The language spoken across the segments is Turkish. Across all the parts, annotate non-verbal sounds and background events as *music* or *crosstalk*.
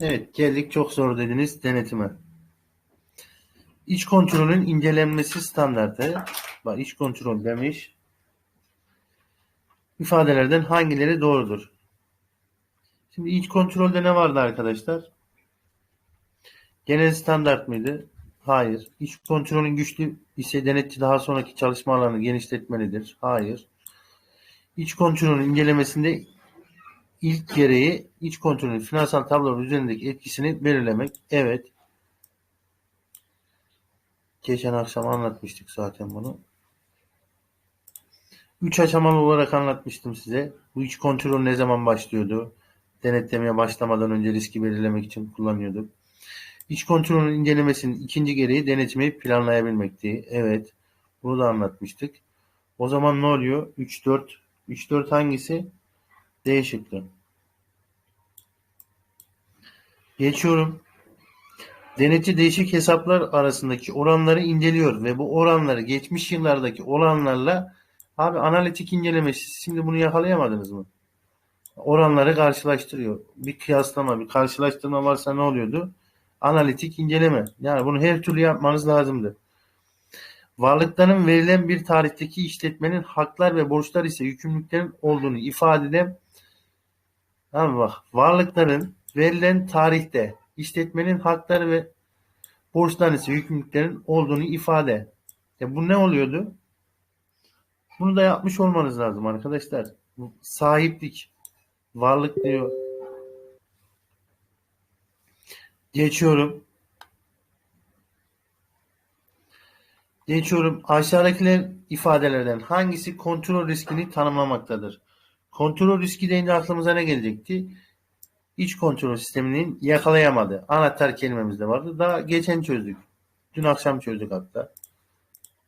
Evet, geldik çok zor dediniz denetime. İç kontrolün incelenmesi standartı. Bak iç kontrol demiş. İfadelerden hangileri doğrudur? Şimdi iç kontrolde ne vardı arkadaşlar? Genel standart mıydı? Hayır. İç kontrolün güçlü ise denetçi daha sonraki çalışma alanını genişletmelidir. Hayır. İç kontrolün incelemesinde ilk gereği iç kontrolün finansal tablolar üzerindeki etkisini belirlemek. Evet. Geçen akşam anlatmıştık zaten bunu. Üç aşamalı olarak anlatmıştım size. Bu iç kontrol ne zaman başlıyordu? Denetlemeye başlamadan önce riski belirlemek için kullanıyorduk. İç kontrolün incelemesinin ikinci gereği denetmeyi planlayabilmekti. Evet. Bunu da anlatmıştık. O zaman ne oluyor? 3 4 3 4 hangisi? D şıkkı. Geçiyorum. Denetçi değişik hesaplar arasındaki oranları inceliyor ve bu oranları geçmiş yıllardaki oranlarla abi analitik incelemesi şimdi bunu yakalayamadınız mı? Oranları karşılaştırıyor. Bir kıyaslama, bir karşılaştırma varsa ne oluyordu? Analitik inceleme. Yani bunu her türlü yapmanız lazımdı. Varlıkların verilen bir tarihteki işletmenin haklar ve borçlar ise yükümlülüklerin olduğunu ifade eden Tamam bak. Varlıkların verilen tarihte işletmenin hakları ve borçları ise yükümlülüklerin olduğunu ifade. E bu ne oluyordu? Bunu da yapmış olmanız lazım arkadaşlar. Sahiplik, varlık diyor. Geçiyorum. Geçiyorum. Aşağıdakiler ifadelerden hangisi kontrol riskini tanımlamaktadır? Kontrol riski deyince aklımıza ne gelecekti? İç kontrol sisteminin yakalayamadı. Anahtar kelimemiz de vardı. Daha geçen çözdük. Dün akşam çözdük hatta.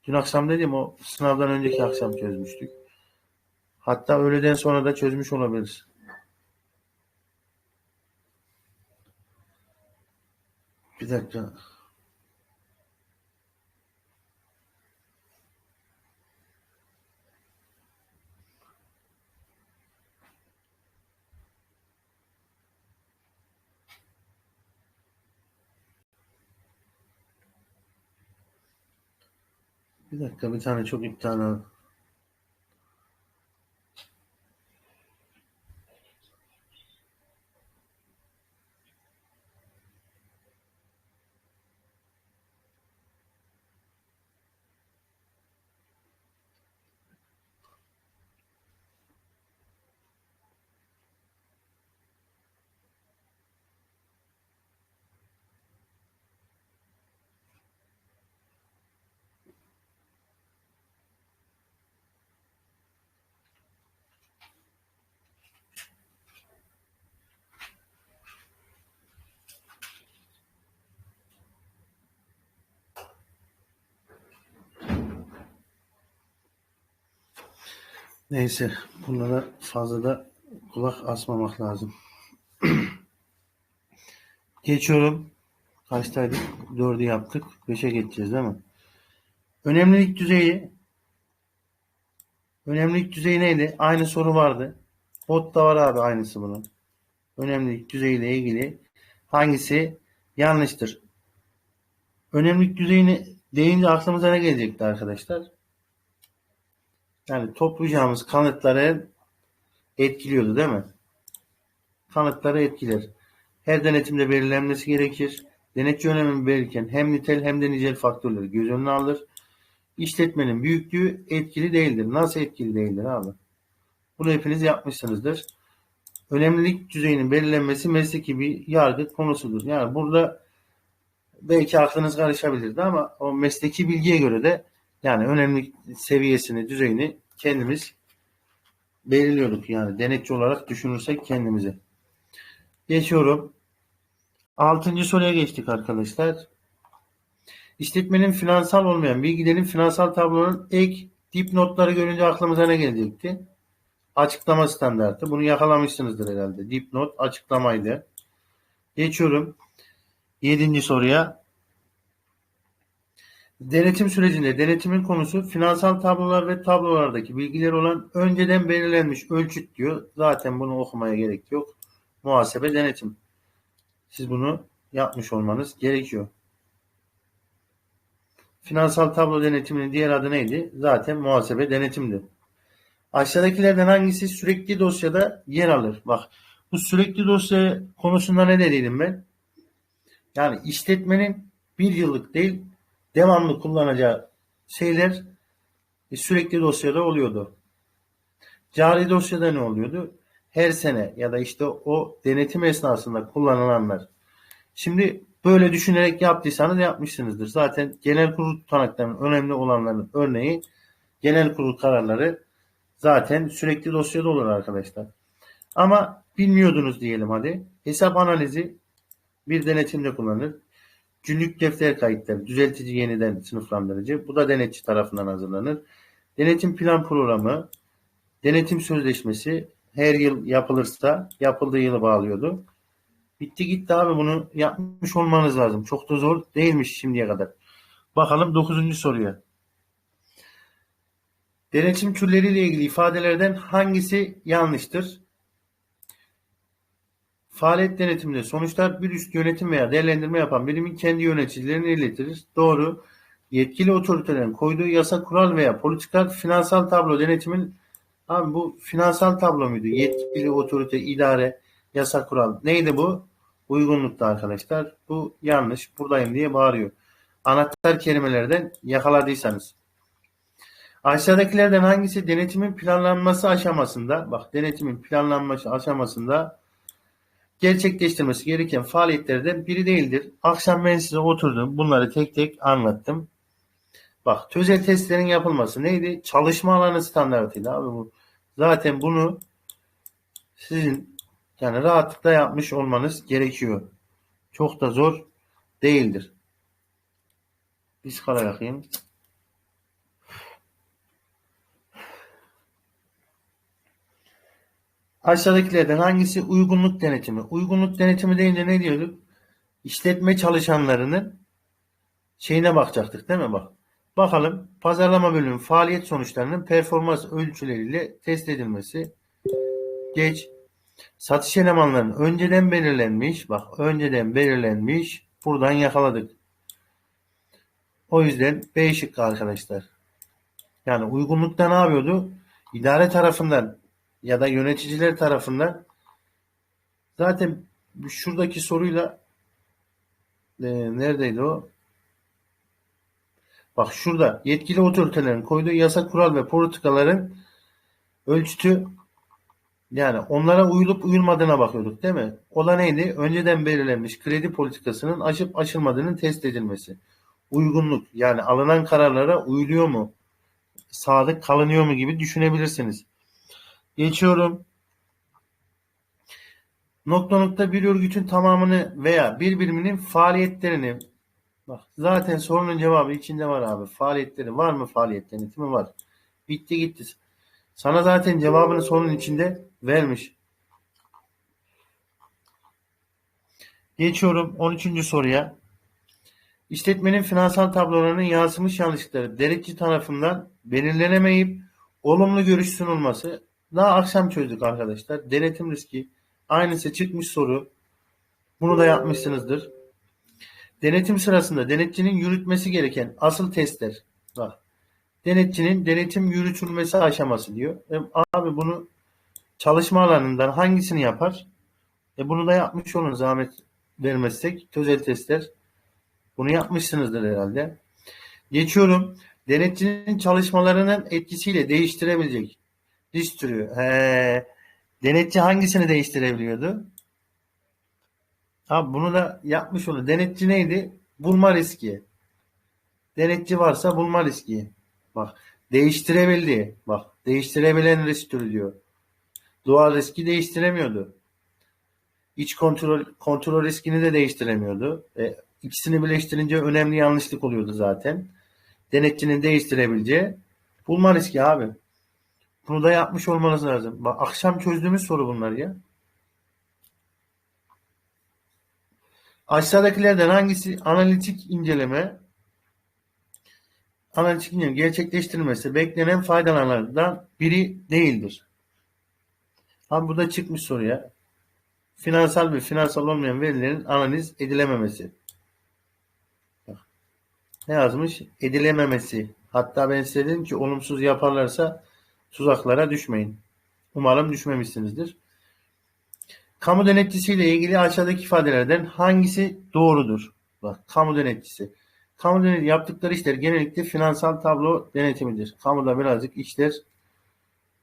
Dün akşam dedim o sınavdan önceki akşam çözmüştük. Hatta öğleden sonra da çözmüş olabiliriz. Bir dakika. Bir dakika bir tane çok iptal Neyse bunlara fazla da kulak asmamak lazım. *clears throat* Geçiyorum. Kaçtaydık? Dördü yaptık. Beşe geçeceğiz değil mi? Önemlilik düzeyi Önemlilik düzeyi neydi? Aynı soru vardı. Bot da var abi aynısı bunun. Önemlilik düzeyiyle ilgili hangisi yanlıştır? Önemlilik düzeyini deyince aklımıza ne gelecekti arkadaşlar? Yani toplayacağımız kanıtları etkiliyordu değil mi? Kanıtları etkiler. Her denetimde belirlenmesi gerekir. Denetçi önemini belirken hem nitel hem de nicel faktörleri göz önüne alır. İşletmenin büyüklüğü etkili değildir. Nasıl etkili değildir abi? Bunu hepiniz yapmışsınızdır. Önemlilik düzeyinin belirlenmesi mesleki bir yargı konusudur. Yani burada belki aklınız karışabilirdi ama o mesleki bilgiye göre de yani önemli seviyesini, düzeyini kendimiz belirliyorduk. Yani denetçi olarak düşünürsek kendimizi. Geçiyorum. Altıncı soruya geçtik arkadaşlar. İşletmenin finansal olmayan bilgilerin finansal tablonun ek dipnotları görünce aklımıza ne gelecekti? Açıklama standartı. Bunu yakalamışsınızdır herhalde. Dipnot açıklamaydı. Geçiyorum. Yedinci soruya. Denetim sürecinde denetimin konusu finansal tablolar ve tablolardaki bilgiler olan önceden belirlenmiş ölçüt diyor. Zaten bunu okumaya gerek yok. Muhasebe denetim. Siz bunu yapmış olmanız gerekiyor. Finansal tablo denetiminin diğer adı neydi? Zaten muhasebe denetimdi. Aşağıdakilerden hangisi sürekli dosyada yer alır? Bak bu sürekli dosya konusunda ne dediydim ben? Yani işletmenin bir yıllık değil devamlı kullanacağı şeyler e, sürekli dosyada oluyordu. Cari dosyada ne oluyordu? Her sene ya da işte o denetim esnasında kullanılanlar. Şimdi böyle düşünerek yaptıysanız yapmışsınızdır. Zaten genel kurul tutanaklarının önemli olanların örneği genel kurul kararları zaten sürekli dosyada olur arkadaşlar. Ama bilmiyordunuz diyelim hadi. Hesap analizi bir denetimde kullanılır. Günlük defter kayıtları, düzeltici yeniden sınıflandırıcı. Bu da denetçi tarafından hazırlanır. Denetim plan programı, denetim sözleşmesi her yıl yapılırsa yapıldığı yılı bağlıyordu. Bitti gitti abi bunu yapmış olmanız lazım. Çok da zor değilmiş şimdiye kadar. Bakalım 9. soruya. Denetim türleriyle ilgili ifadelerden hangisi yanlıştır? Faaliyet denetiminde sonuçlar bir üst yönetim veya değerlendirme yapan birimin kendi yöneticilerine iletilir. Doğru. Yetkili otoritelerin koyduğu yasa, kural veya politikalar finansal tablo denetimin abi bu finansal tablo muydu? Yetkili otorite, idare, yasa, kural. Neydi bu? Uygunlukta arkadaşlar. Bu yanlış. Buradayım diye bağırıyor. Anahtar kelimelerden yakaladıysanız. Aşağıdakilerden hangisi denetimin planlanması aşamasında, bak denetimin planlanması aşamasında gerçekleştirmesi gereken faaliyetlerden biri değildir. Akşam ben size oturdum. Bunları tek tek anlattım. Bak tözel testlerin yapılması neydi? Çalışma alanı standartıydı abi bu. Zaten bunu sizin yani rahatlıkla yapmış olmanız gerekiyor. Çok da zor değildir. Biz kara yakayım. Aşağıdakilerden hangisi uygunluk denetimi? Uygunluk denetimi deyince ne diyorduk? İşletme çalışanlarının şeyine bakacaktık değil mi bak? Bakalım pazarlama bölümü faaliyet sonuçlarının performans ölçüleriyle test edilmesi. Geç. Satış elemanlarının önceden belirlenmiş, bak önceden belirlenmiş, buradan yakaladık. O yüzden B şıkkı arkadaşlar. Yani uygunlukta ne yapıyordu? İdare tarafından ya da yöneticiler tarafından zaten şuradaki soruyla e, neredeydi o? Bak şurada yetkili otoritelerin koyduğu yasa, kural ve politikaların ölçütü yani onlara uyulup uyulmadığına bakıyorduk değil mi? O da neydi? Önceden belirlenmiş kredi politikasının aşıp aşılmadığının test edilmesi. Uygunluk yani alınan kararlara uyuluyor mu? Sadık kalınıyor mu gibi düşünebilirsiniz. Geçiyorum. Nokta nokta bir örgütün tamamını veya bir biriminin faaliyetlerini bak zaten sorunun cevabı içinde var abi. Faaliyetleri var mı faaliyet denetimi var. Bitti gitti. Sana zaten cevabını sorunun içinde vermiş. Geçiyorum 13. soruya. İşletmenin finansal tablolarının yansımış yanlışlıkları denetçi tarafından belirlenemeyip olumlu görüş sunulması daha akşam çözdük arkadaşlar. Denetim riski. Aynısı çıkmış soru. Bunu da yapmışsınızdır. Denetim sırasında denetçinin yürütmesi gereken asıl testler. Bak. Denetçinin denetim yürütülmesi aşaması diyor. E, abi bunu çalışma alanından hangisini yapar? E bunu da yapmış olun zahmet vermezsek. Tözel testler. Bunu yapmışsınızdır herhalde. Geçiyorum. Denetçinin çalışmalarının etkisiyle değiştirebilecek Risk türü. He. Denetçi hangisini değiştirebiliyordu? Ha bunu da yapmış onu. Denetçi neydi? Bulma riski. Denetçi varsa bulma riski. Bak değiştirebildi. Bak değiştirebilen risk türü diyor. Doğal riski değiştiremiyordu. İç kontrol kontrol riskini de değiştiremiyordu. E, ikisini birleştirince önemli yanlışlık oluyordu zaten. Denetçinin değiştirebileceği bulma riski abi. Bunu da yapmış olmanız lazım. Bak akşam çözdüğümüz soru bunlar ya. Aşağıdakilerden hangisi analitik inceleme analitik inceleme gerçekleştirilmesi beklenen faydalardan biri değildir. Abi burada çıkmış soruya. Finansal ve finansal olmayan verilerin analiz edilememesi. Ne yazmış? Edilememesi. Hatta ben size dedim ki olumsuz yaparlarsa tuzaklara düşmeyin. Umarım düşmemişsinizdir. Kamu denetçisiyle ilgili aşağıdaki ifadelerden hangisi doğrudur? Bak, kamu denetçisi. Kamu denetçisi yaptıkları işler genellikle finansal tablo denetimidir. Kamuda birazcık işler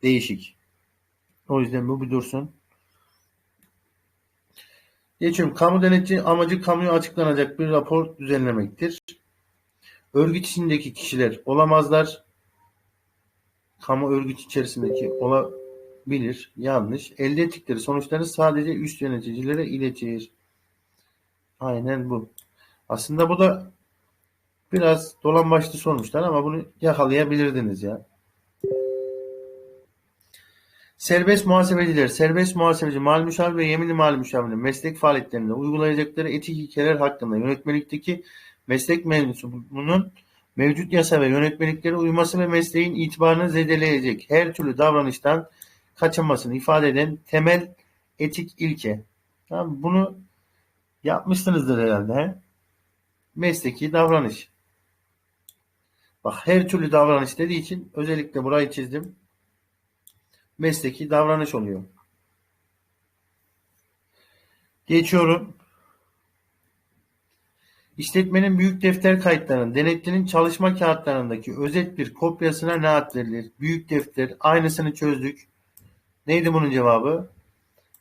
değişik. O yüzden bu bir dursun. Geçiyorum. Kamu denetçi amacı kamuya açıklanacak bir rapor düzenlemektir. Örgüt içindeki kişiler olamazlar. Kamu örgüt içerisindeki olabilir. Yanlış. Elde ettikleri sonuçları sadece üst yöneticilere iletir. Aynen bu. Aslında bu da biraz dolambaçlı sormuşlar ama bunu yakalayabilirdiniz ya. Serbest muhasebeciler, serbest muhasebeci, mal müşavir ve yeminli mal müşavirinin meslek faaliyetlerinde uygulayacakları etik ilkeler hakkında yönetmelikteki meslek mensubunun mevcut yasa ve yönetmeliklere uyması ve mesleğin itibarını zedeleyecek her türlü davranıştan kaçınmasını ifade eden temel etik ilke. Tamam, bunu yapmışsınızdır herhalde. He? Mesleki davranış. Bak her türlü davranış dediği için özellikle burayı çizdim mesleki davranış oluyor. Geçiyorum. İşletmenin büyük defter kayıtlarının denetlinin çalışma kağıtlarındaki özet bir kopyasına ne ad verilir? Büyük defter aynısını çözdük. Neydi bunun cevabı?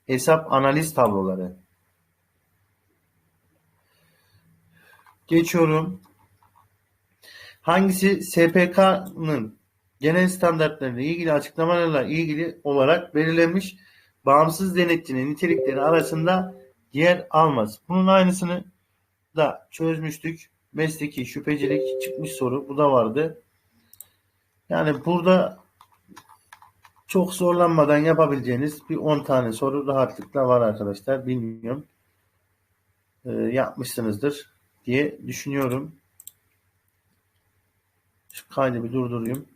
Hesap analiz tabloları. Geçiyorum. Hangisi SPK'nın genel standartlarıyla ilgili açıklamalarla ilgili olarak belirlenmiş bağımsız denetçinin nitelikleri arasında yer almaz. Bunun aynısını da çözmüştük. Mesleki şüphecilik çıkmış soru. Bu da vardı. Yani burada çok zorlanmadan yapabileceğiniz bir 10 tane soru rahatlıkla var arkadaşlar. Bilmiyorum. Ee, yapmışsınızdır diye düşünüyorum. Şu kaydı bir durdurayım.